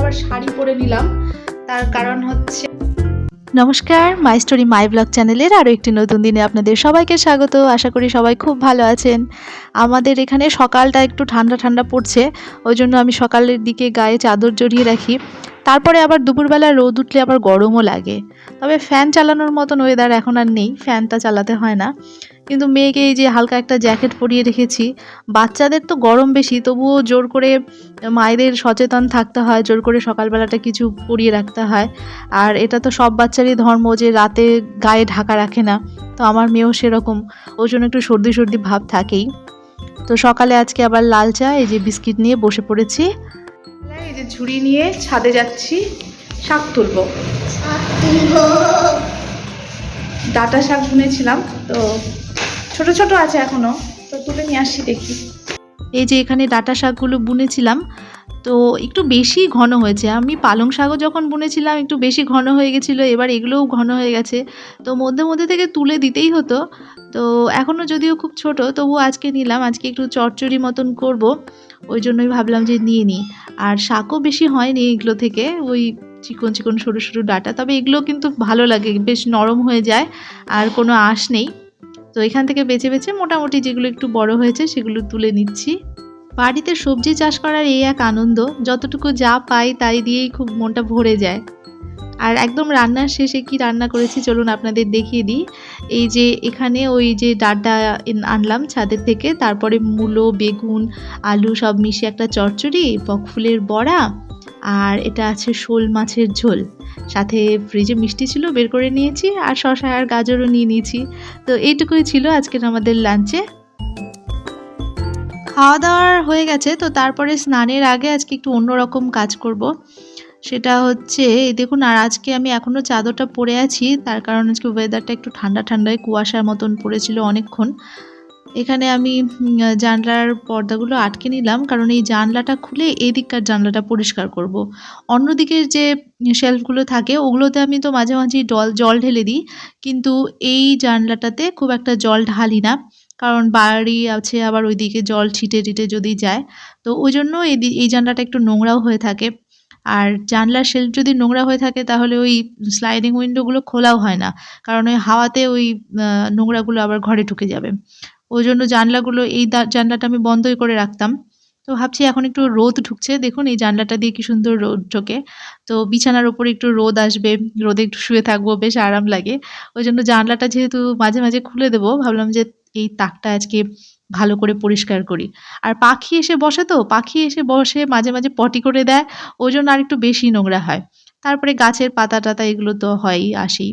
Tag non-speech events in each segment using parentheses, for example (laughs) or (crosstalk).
আবার শাড়ি পরে নিলাম। তার কারণ হচ্ছে নমস্কার মাই স্টোরি মাই ব্লগ চ্যানেলের আরও একটি নতুন দিনে আপনাদের সবাইকে স্বাগত। আশা করি সবাই খুব ভালো আছেন। আমাদের এখানে সকালটা একটু ঠান্ডা ঠান্ডা পড়ছে, ওই জন্য আমি সকালের দিকে গায়ে চাদর জড়িয়ে রাখি। তারপরে আবার দুপুরবেলা রোদ উঠলে আবার গরমও লাগে। তবে ফ্যান চালানোর মতন ওয়েদার এখন আর নেই ফ্যানটা চালাতে হয় না। কিন্তু মেয়েকে এই যে হালকা একটা জ্যাকেট পরিয়ে রেখেছি, বাচ্চাদের তো গরম বেশি, তবুও জোর করে মায়েদের সচেতন থাকতে হয়, জোর করে সকালবেলাটা কিছু পরিয়ে রাখতে হয়। আর এটা তো সব বাচ্চারই ধর্ম যে রাতে গায়ে ঢাকা রাখে না, তো আমার মেয়েও সেরকম ওই জন্য একটু সর্দি সর্দি ভাব থাকেই। তো সকালে আজকে আবার লাল চা, এই যে বিস্কিট নিয়ে বসে পড়েছি। ঝুড়ি নিয়ে ছাদে যাচ্ছি শাক তুলবো। ডাটা শাক বুনেছিলাম তো ছোট ছোট আছে এখনও তো তুলে নিয়ে আসি দেখি। এই যে এখানে ডাটা শাকগুলো বুনেছিলাম তো একটু বেশি ঘন হয়েছে। আমি পালং শাকও যখন বুনেছিলাম একটু বেশি ঘন হয়ে গেছিল এবার এগুলোও ঘন হয়ে গেছে। তো মধ্যে মধ্যে থেকে তুলে দিতেই হতো। তো এখনও যদিও খুব ছোট তবু আজকে নিলাম আজকে একটু চচ্চড়ি মতন করব। ওই জন্যই ভাবলাম যে নিয়ে নিই। আর শাকও বেশি হয়নি এগুলো থেকে, ওই চিকন চিকন সরু সরু ডাটা, তবে এগুলো কিন্তু ভালো লাগে, বেশ নরম হয়ে যায়, আর কোনো আঁশ নেই। তো এখান থেকে বেছে বেছে মোটামুটি যেগুলো একটু বড় হয়েছে সেগুলো তুলে নিচ্ছি। বাড়িতে সবজি চাষ করার এই এক আনন্দ, যতটুকু যা পাই তাই দিয়েই খুব মনটা ভরে যায়। আর একদম রান্নার শেষে কি রান্না করেছি চলুন আপনাদের দেখিয়ে দিই। এই যে এখানে ওই যে ডাটা আনলাম ছাদের থেকে, তারপরে মূলো, বেগুন, আলু সব মিশিয়ে একটা চচ্চড়ি বকফুলের বড়া, আর এটা আছে শোল মাছের ঝোল। সাথে ফ্রিজে মিষ্টি ছিল, বের করে নিয়েছি, আর শশা আর গাজরও নিয়ে নিয়েছি। তো এইটুকুই ছিল আজকের আমাদের লাঞ্চে খাওয়া দাওয়ার হয়ে গেছে, তো তারপরে স্নানের আগে আজকে একটু অন্যরকম কাজ করব। সেটা হচ্ছে, এই দেখুন, আর আজকে আমি এখনও চাদরটা পরে আছি। তার কারণ আজকে ওয়েদারটা একটু ঠান্ডা ঠান্ডায়, কুয়াশার মতন পড়েছিল অনেকক্ষণ। এখানে আমি জানলার পর্দাগুলো আটকে নিলাম, কারণ এই জানলাটা খুলে এই দিককার জানলাটা পরিষ্কার করব। অন্যদিকের যে শেলফগুলো থাকে, ওগুলোতে আমি তো মাঝে মাঝেই জল জল ঢেলে দিই, কিন্তু এই জানলাটাতে খুব একটা জল ঢালি না। কারণ বাড়ি আছে, আবার ওইদিকে জল ছিটে টিটে যদি যায়। তো ওই জন্য এই এই জানলাটা একটু নোংরাও হয়ে থাকে। আর জানলার শেলফ যদি নোংরা হয়ে থাকে, তাহলে ওই স্লাইডিং উইন্ডোগুলো খোলাও হয় না। কারণ ওই হাওয়াতে ওই নোংরাগুলো আবার ঘরে ঢুকে যাবে। ওই জন্য জানলাগুলো, এই জানলাটা আমি বন্ধই করে রাখতাম। তো ভাবছি এখন একটু রোদ ঢুকছে। দেখুন এই জানলাটা দিয়ে কি সুন্দর রোদ ঢোকে। তো বিছানার ওপর একটু রোদ আসবে। রোদে একটু শুয়ে থাকব, বেশ আরাম লাগে। ওই জন্য জানলাটা যেহেতু মাঝে মাঝে খুলে দেবো, ভাবলাম যে এই তাকটা আজকে ভালো করে পরিষ্কার করি। আর পাখি এসে বসে তো, পাখি এসে বসে মাঝে মাঝে পটি করে দেয় ওই জন্য আর একটু বেশি নোংরা হয়। তারপরে গাছের পাতা টাতা এগুলো তো হয়ই, আসেই।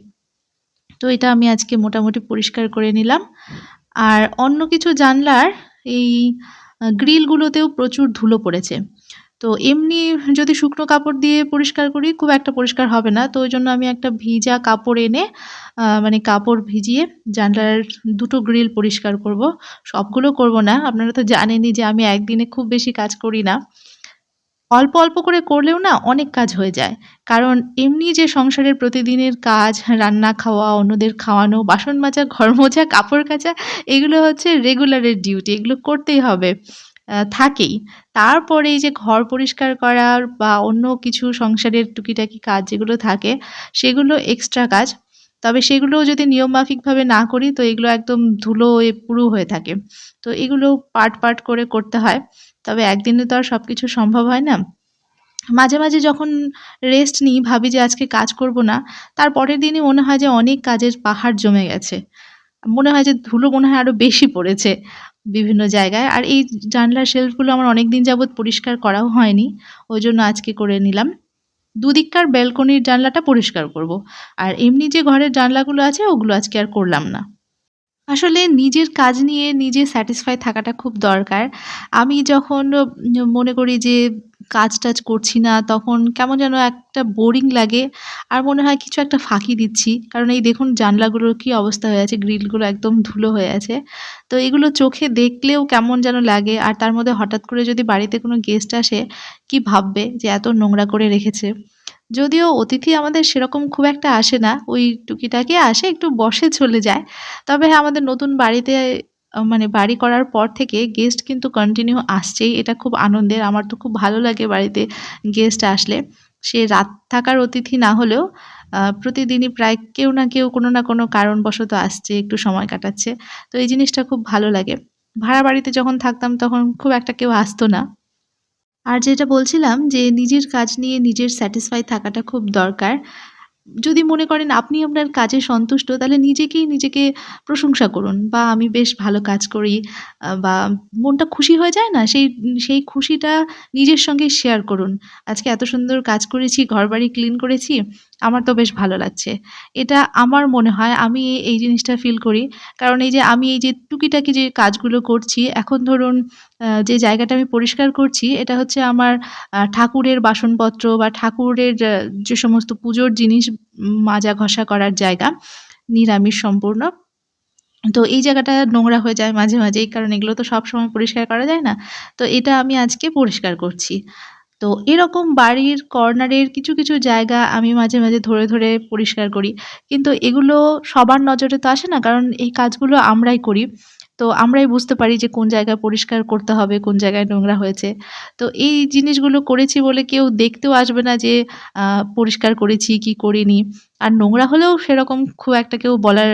তো এটা আমি আজকে মোটামুটি পরিষ্কার করে নিলাম। আর অন্য কিছু জানলার এই গ্রিলগুলোতেও প্রচুর ধুলো পড়েছে। তো এমনি যদি শুকনো কাপড় দিয়ে পরিষ্কার করি, খুব একটা পরিষ্কার হবে না। তো ওই জন্য আমি একটা ভিজা কাপড় এনে মানে কাপড় ভিজিয়ে জানলার দুটো গ্রিল পরিষ্কার করব। সবগুলো করব না। আপনারা তো জানেনই যে আমি একদিনে খুব বেশি কাজ করি না। অল্প অল্প করে করলেও না অনেক কাজ হয়ে যায়। কারণ এমনি যে সংসারের প্রতিদিনের কাজ, রান্না খাওয়া, অন্যদের খাওয়ানো, বাসন মাজা, ঘর মোছা কাপড় কাচা, এগুলো হচ্ছে রেগুলারের ডিউটি এগুলো করতেই হবে। থাকেই। তারপরে এই যে ঘর পরিষ্কার করার বা অন্য কিছু সংসারের টুকিটাকি কাজ যেগুলো থাকে, সেগুলো এক্সট্রা কাজ। তবে সেগুলো যদি নিয়মমাফিকভাবে না করি, তো এগুলো একদম ধুলো পুরু হয়ে থাকে। তো এগুলো পার্ট পার্ট করে করতে হয়। তবে একদিনে তো আর সব কিছু সম্ভব হয় না। মাঝে মাঝে যখন রেস্ট নিই, ভাবি যে আজকে কাজ করব না, তার পরের দিনই মনে হয় যে অনেক কাজের পাহাড় জমে গেছে। মনে হয় যে ধুলো মনে হয় আরও বেশি পড়েছে। বিভিন্ন জায়গায়। আর এই জানলার শেলফগুলো আমার অনেক দিন যাবৎ পরিষ্কার করাও হয়নি। ওই জন্য আজকে করে নিলাম। দুদিককার ব্যালকনির জানলাটা পরিষ্কার করব। আর এমনি যে ঘরের জানলাগুলো আছে, ওগুলো আজকে আর করলাম না। আসলে নিজের কাজ নিয়ে নিজে স্যাটিসফাই থাকাটা খুব দরকার। আমি যখন মনে করি যে কাজ টাজ করছি না, তখন কেমন যেন একটা বোরিং লাগে। আর মনে হয় কিছু একটা ফাঁকি দিচ্ছি। কারণ এই দেখুন জানলাগুলোর কি অবস্থা হয়ে আছে, গ্রিলগুলো একদম ধুলো হয়ে আছে। তো এগুলো চোখে দেখলেও কেমন যেন লাগে। আর তার মধ্যে হঠাৎ করে যদি বাড়িতে কোনো গেস্ট আসে, কি ভাববে যে এত নোংরা করে রেখেছে? যদিও অতিথি আমাদের সেরকম খুব একটা আসে না। ওই টুকিটাকি আসে, একটু বসে চলে যায়। তবে হ্যাঁ আমাদের নতুন বাড়িতে মানে বাড়ি করার পর থেকে গেস্ট কিন্তু কন্টিনিউ আসছেই। এটা খুব আনন্দের। আমার তো খুব ভালো লাগে বাড়িতে গেস্ট আসলে। সে রাত থাকার অতিথি না হলেও প্রতিদিনই প্রায় কেউ না কেউ কোনো না কোনো কারণবশত আসছে, একটু সময় কাটাচ্ছে। তো এই জিনিসটা খুব ভালো লাগে। ভাড়া বাড়িতে যখন থাকতাম তখন খুব একটা কেউ আসতো না। আর যেটা বলছিলাম যে নিজের কাজ নিয়ে নিজের স্যাটিসফাই থাকাটা খুব দরকার। যদি মনে করেন আপনি আপনার কাজে সন্তুষ্ট তাহলে নিজেকেই নিজেকে প্রশংসা করুন বা আমি বেশ ভালো কাজ করি বা মনটা খুশি হয়ে যায় না? সেই সেই খুশিটা নিজের সঙ্গে শেয়ার করুন। আজকে এত সুন্দর কাজ করেছি, ঘরবাড়ি ক্লিন করেছি, আমার তো বেশ ভালো লাগছে। এটা আমার মনে হয় আমি এই জিনিসটা ফিল করি। কারণ এই যে আমি এই যে টুকিটাকি যে কাজগুলো করছি, এখন ধরুন যে জায়গাটা আমি পরিষ্কার করছি এটা হচ্ছে আমার ঠাকুরের বাসনপত্র বা ঠাকুরের যে সমস্ত পুজোর জিনিস মাজা ঘষা করার জায়গা, নিরামিষ সম্পূর্ণ। তো এই জায়গাটা নোংরা হয়ে যায় মাঝে, মাঝে এই কারণ এগুলো তো সবসময় পরিষ্কার করা যায় না। তো এটা আমি আজকে পরিষ্কার করছি। তো এরকম বাড়ির কর্নারের কিছু, কিছু জায়গা আমি মাঝে, মাঝে ধরে, ধরে পরিষ্কার করি। কিন্তু এগুলো সবার নজরে তো আসে না কারণ এই কাজগুলো আমরাই করি। তো আমরাই বুঝতে পারি যে কোন জায়গায় পরিষ্কার করতে হবে, কোন জায়গায় নোংরা হয়েছে। তো এই জিনিসগুলো করেছি বলে কেউ দেখতেও আসবে না যে পরিষ্কার করেছি কি করিনি। আর নোংরা হলেও সেরকম খুব একটা কেউ বলার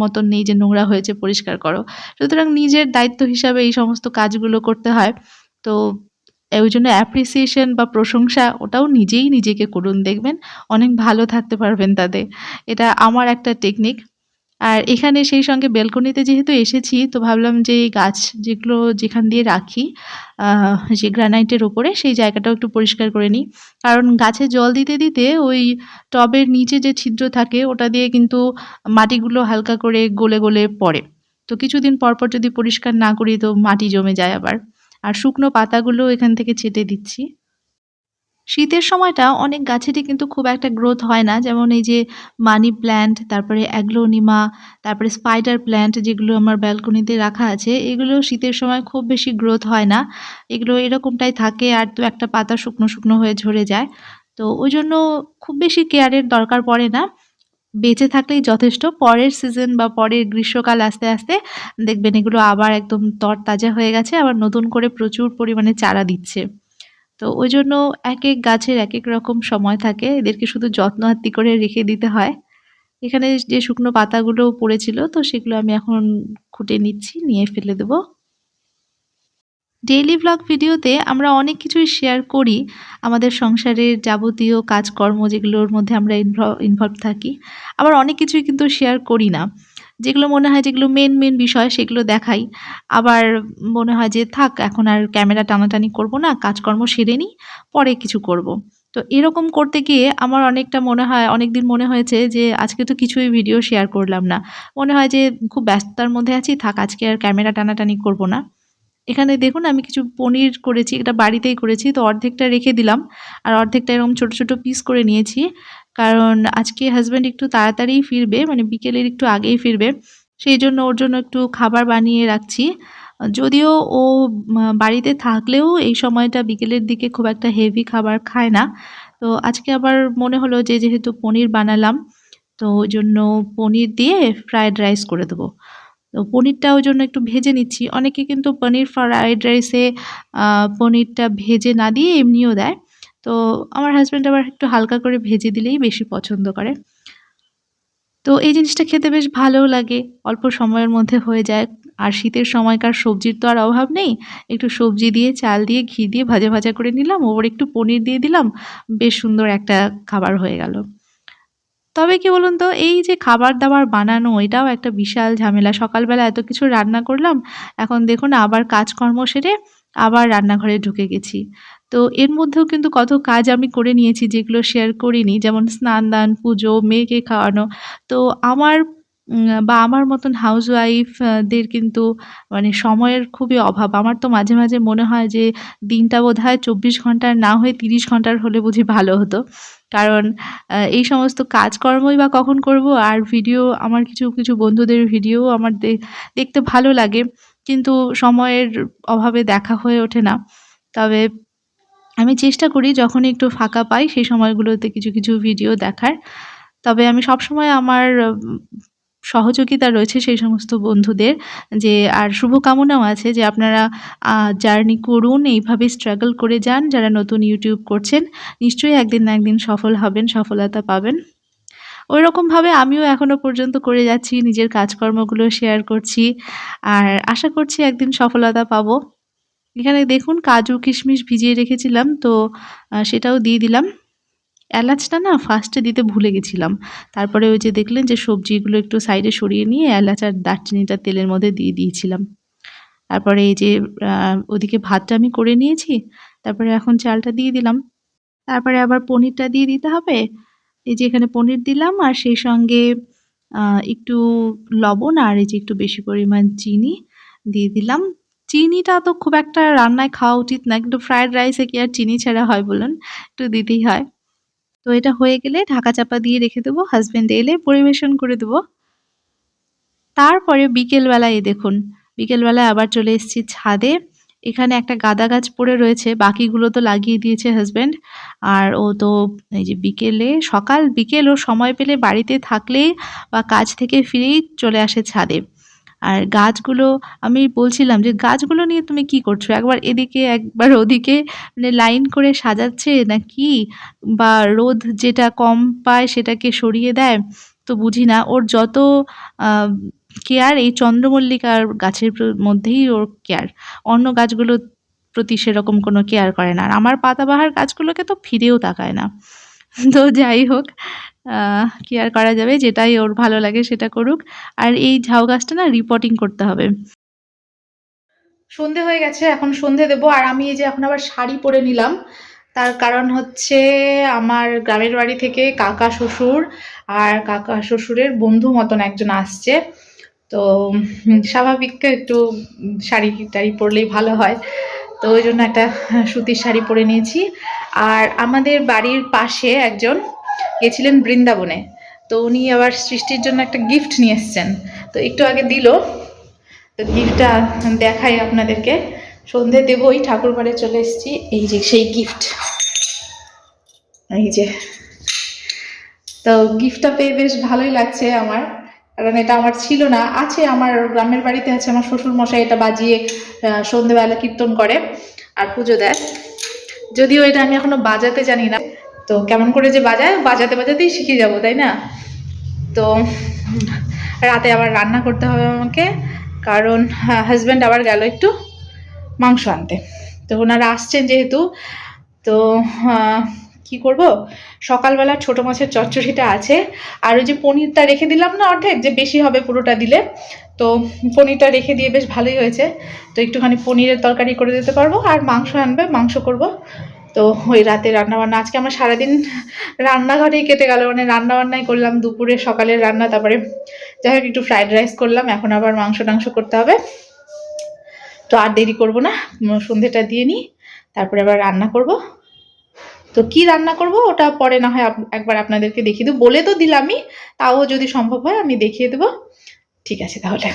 মতন নেই যে নোংরা হয়েছে পরিষ্কার করো। সুতরাং নিজের দায়িত্ব হিসাবে এই সমস্ত কাজগুলো করতে হয়। তো ওই জন্য অ্যাপ্রিসিয়েশন বা প্রশংসা ওটাও নিজেই নিজেকে করুন। দেখবেন অনেক ভালো থাকতে পারবেন তাতে। এটা আমার একটা টেকনিক। আর এখানে সেই সঙ্গে বেলকনিতে যেহেতু এসেছি তো ভাবলাম যে এই গাছ যেগুলো যেখান দিয়ে রাখি যে গ্রানাইটের ওপরে সেই জায়গাটাও একটু পরিষ্কার করে নিই। কারণ গাছে জল দিতে, দিতে ওই টবের নিচে যে ছিদ্র থাকে ওটা দিয়ে কিন্তু মাটিগুলো হালকা করে গলে, গলে পড়ে। তো কিছুদিন পর, পর যদি পরিষ্কার না করি তো মাটি জমে যায় আবার। আর শুকনো পাতাগুলো এখান থেকে ছেঁটে দিচ্ছি। শীতের সময়টা অনেক গাছেরই কিন্তু খুব একটা গ্রোথ হয় না। যেমন এই যে মানি প্ল্যান্ট, তারপরে অ্যাগ্লোনিমা, তারপরে স্পাইডার প্ল্যান্ট যেগুলো আমার ব্যালকনিতে রাখা আছে, এগুলো শীতের সময় খুব বেশি গ্রোথ হয় না। এগুলো এরকমটাই থাকে আর ২-১ পাতা শুকনো, শুকনো হয়ে ঝরে যায়। তো ওই জন্য খুব বেশি কেয়ারের দরকার পড়ে না। বেঁচে থাকলেই যথেষ্ট। পরের সিজন বা পরের গ্রীষ্মকাল আস্তে আস্তে দেখবেন এগুলো আবার একদম তরতাজা হয়ে গেছে, আবার নতুন করে প্রচুর পরিমাণে চারা দিচ্ছে। তো ওই জন্য এক এক গাছের এক এক রকম সময় থাকে। এদেরকে শুধু যত্ন আত্তি করে রেখে দিতে হয়। এখানে যে শুকনো পাতাগুলো পড়েছিল তো সেগুলো আমি এখন খুঁটে নিচ্ছি, নিয়ে ফেলে দেব। ডেইলি ব্লগ ভিডিওতে আমরা অনেক কিছুই শেয়ার করি। আমাদের সংসারের যাবতীয় কাজকর্ম যেগুলোর মধ্যে আমরা ইনভ ইনভলভ থাকি। আবার অনেক কিছুই কিন্তু শেয়ার করি না। যেগুলো মনে হয় যেগুলো মেন মেন বিষয় সেগুলো দেখাই। আবার মনে হয় যে থাক এখন আর ক্যামেরা টানাটানি করব না, কাজকর্ম সেরে নিই, পরে কিছু করব। তো এরকম করতে গিয়ে আমার অনেকটা মনে হয় অনেক দিন মনে হয়েছে যে আজকে তো কিছুই ভিডিও শেয়ার করলাম না। মনে হয় যে খুব ব্যস্ততার মধ্যে আছি, থাক আজকে আর ক্যামেরা টানাটানি করব না। এখানে দেখুন আমি কিছু পনির করেছি, এটা বাড়িতেই করেছি। তো অর্ধেকটা রেখে দিলাম। আর অর্ধেকটা এরকম ছোট, ছোট পিস করে নিয়েছি। কারণ আজকে হাজব্যান্ড একটু তাড়াতাড়িই ফিরবে, মানে বিকেলের একটু আগেই ফিরবে। সেই জন্য ওর জন্য একটু খাবার বানিয়ে রাখছি। যদিও ও বাড়িতে থাকলেও এই সময়টা বিকেলের দিকে খুব একটা হেভি খাবার খায় না। তো আজকে আবার মনে হলো যে যেহেতু পনির বানালাম, তো ওই জন্য পনির দিয়ে ফ্রায়েড রাইস করে দেবো। তো পনিরটা ওই জন্য একটু ভেজে নিচ্ছি। অনেকে কিন্তু পনির ফ্রায়েড রাইসে পনিরটা ভেজে না দিয়ে এমনিও দেয়। তো আমার হাসব্যান্ড আবার একটু হালকা করে ভেজে দিলেই বেশি পছন্দ করে। তো এই জিনিসটা খেতে বেশ ভালোও লাগে। অল্প সময়ের মধ্যে হয়ে যায়। আর শীতের সময়কার সবজির তো আর অভাব নেই। একটু সবজি দিয়ে, চাল দিয়ে, ঘি দিয়ে ভাজা, ভাজা করে নিলাম। ওপর একটু পনির দিয়ে দিলাম। বেশ সুন্দর একটা খাবার হয়ে গেল। তবে কি বলুন তো এই যে খাবার-দাবার বানানো এটাও একটা বিশাল ঝামেলা। সকালবেলা এত কিছু রান্না করলাম। এখন দেখুন আবার কাজকর্ম সেরে আবার রান্নাঘরে ঢুকে গেছি। তো এর মধ্যেও কিন্তু কত কাজ আমি করে নিয়েছি যেগুলো শেয়ার করিনি। যেমন স্নান-দান, পুজো, মেয়েকে খাওয়ানো। তো আমার বা আমার মতন হাউসওয়াইফ আ দের কিন্তু মানে সময়ের খুবই অভাব। আমার তো মাঝে, মাঝে মনে হয় যে দিনটা বোধহয় ২৪ ঘণ্টার না হয়ে ৩০ ঘণ্টার হলে বুঝি ভালো হতো। কারণ এই সমস্ত কাজকর্মই বা কখন করব আর ভিডিও আমার কিছু, কিছু বন্ধুদের ভিডিও আমার দেখতে ভালো লাগে। কিন্তু সময়ের অভাবে দেখা হয়ে ওঠে না। তবে আমি চেষ্টা করি যখনই একটু ফাঁকা পাই সেই সময়গুলোতে কিছু, কিছু ভিডিও দেখার। তবে আমি সবসময় আমার সহযোগিতা রয়েছে সেই সমস্ত বন্ধুদের যে আর শুভকামনাও আছে যে আপনারা জার্নি করুন এইভাবে স্ট্রাগল করে যান। যারা নতুন ইউটিউব করছেন নিশ্চয়ই একদিন না একদিন সফল হবেন সফলতা পাবেন। ওই রকমভাবে আমিও এখনও পর্যন্ত করে যাচ্ছি নিজের কাজকর্মগুলো শেয়ার করছি। আর আশা করছি একদিন সফলতা পাবো। এখানে দেখুন কাজু কিশমিশ ভিজিয়ে রেখেছিলাম, তো সেটাও দিয়ে দিলাম। এলাচটা না ফার্স্টে দিতে ভুলে গেছিলাম। তারপরে ওই যে দেখলেন যে সবজিগুলো একটু সাইডে সরিয়ে নিয়ে এলাচ আর দারচিনিটা তেলের মধ্যে দিয়ে দিয়েছিলাম। তারপরে এই যে ওদিকে ভাতটা আমি করে নিয়েছি, তারপরে এখন চালটা দিয়ে দিলাম। তারপরে আবার পনিরটা দিয়ে দিতে হবে। এই যে এখানে পনির দিলাম আর সেই সঙ্গে একটু লবণ আর এই যে একটু বেশি পরিমাণ চিনি দিয়ে দিলাম। চিনিটা তো খুব একটা রান্নায় খাওয়া উচিত না, কিন্তু ফ্রায়েড রাইসে কি আর চিনি ছাড়া হয় বলুন? একটু দিতেই হয়। তো এটা হয়ে গেলে ঢাকা চাপা দিয়ে রেখে দেবো হাজব্যান্ড এলে পরিবেশন করে দেবো। তারপরে বিকেলবেলায় দেখুন, বিকেলবেলায় আবার চলে এসেছি ছাদে। এখানে একটা গাঁদা গাছ পড়ে রয়েছে, বাকিগুলো তো লাগিয়ে দিয়েছে হাজব্যান্ড আর ও তো এই যে বিকেলে, সকাল বিকেল ও সময় পেলে বাড়িতে থাকলেই বা কাজ থেকে ফিরেই চলে আসে ছাদে। আর গাছগুলো, আমি বলছিলাম যে গাছগুলো নিয়ে তুমি কি করছ? একবার এদিকে, একবার ওদিকে মানে লাইন করে সাজাচ্ছে না কি? বা রোদ যেটা কম পায় সেটাকে সরিয়ে দেয়? তো বুঝি না। ওর যত কেয়ার এই চন্দ্রমল্লিকার গাছের মধ্যেই ওর কেয়ার। অন্য গাছগুলোর প্রতি সেরকম কোনো কেয়ার করে না। আর আমার পাতাবাহার গাছগুলোকে তো ফিরেও তাকায় না। (laughs) তো যাই হোক কি আর করা যাবে? যেটাই ওর ভালো লাগে সেটা করুক। আর এই ঝাউ গাছটা না রিপোর্টিং করতে হবে। সন্ধে হয়ে গেছে, এখন সন্ধে দেবো। আর আমি এই যে এখন আবার শাড়ি পরে নিলাম। তার কারণ হচ্ছে আমার গ্রামের বাড়ি থেকে কাকা শ্বশুর আর কাকা শ্বশুরের বন্ধু মতন একজন আসছে। তো স্বাভাবিক একটু শাড়ি টাড়ি পরলেই ভালো হয়। তো ওই জন্য একটা সুতির শাড়ি পরে নিয়েছি। আর আমাদের বাড়ির পাশে একজন গেছিলেন বৃন্দাবনে। তো উনি আবার সৃষ্টির জন্য একটা গিফট নিয়ে এসছেন। তো একটু আগে দিল। তো গিফটটা দেখাই আপনাদেরকে। সন্ধে দেবই ঠাকুর ঘরে চলে এসেছি। এই যে সেই গিফট এই যে। তো গিফটটা পেয়ে বেশ ভালোই লাগছে আমার। কারণ এটা আমার ছিল না আছে আমার গ্রামের বাড়িতে আছে আমার শ্বশুর মশাই এটা বাজিয়ে সন্ধেবেলা কীর্তন করে আর পুজো দেয়। যদিও এটা আমি এখনও বাজাতে জানি না। তো কেমন করে যে বাজায় বাজাতে বাজাতেই শিখে যাব তাই না? তো রাতে আবার রান্না করতে হবে আমাকে কারণ হাজব্যান্ড আবার গেল একটু মাংস আনতে। তো ওনারা আসছেন যেহেতু তো আহ, কি করব? সকালবেলা ছোট মাছের চচ্চড়িটা আছে। আর ওই যে পনিরটা রেখে দিলাম না অর্ধেক, যে বেশি হবে পুরোটা দিলে। তো পনিরটা রেখে দিয়ে বেশ ভালোই হয়েছে। তো একটুখানি পনিরের তরকারি করে দিতে পারব। আর মাংস আনবে, মাংস করব। তো ওই রাতে রান্নাবান্না, আজকে আমার সারাদিন রান্নাঘরেই কেটে গেল। মানে রান্নাবান্নাই করলাম দুপুরে, সকালের রান্না, তারপরে যাই হোক একটু ফ্রাইড রাইস করলাম। এখন আবার মাংস টাংস করতে হবে। তো আর দেরি করব না, সন্ধেটা দিয়ে নিই। তারপরে আবার রান্না করব। তো কি রান্না করব ওটা পরে না হয় একবার আপনাদেরকে দেখিয়ে দেবো। বলে তো দিলামই, তাও যদি সম্ভব হয় আমি দেখিয়ে দেবো। ঠিক আছে তাহলে।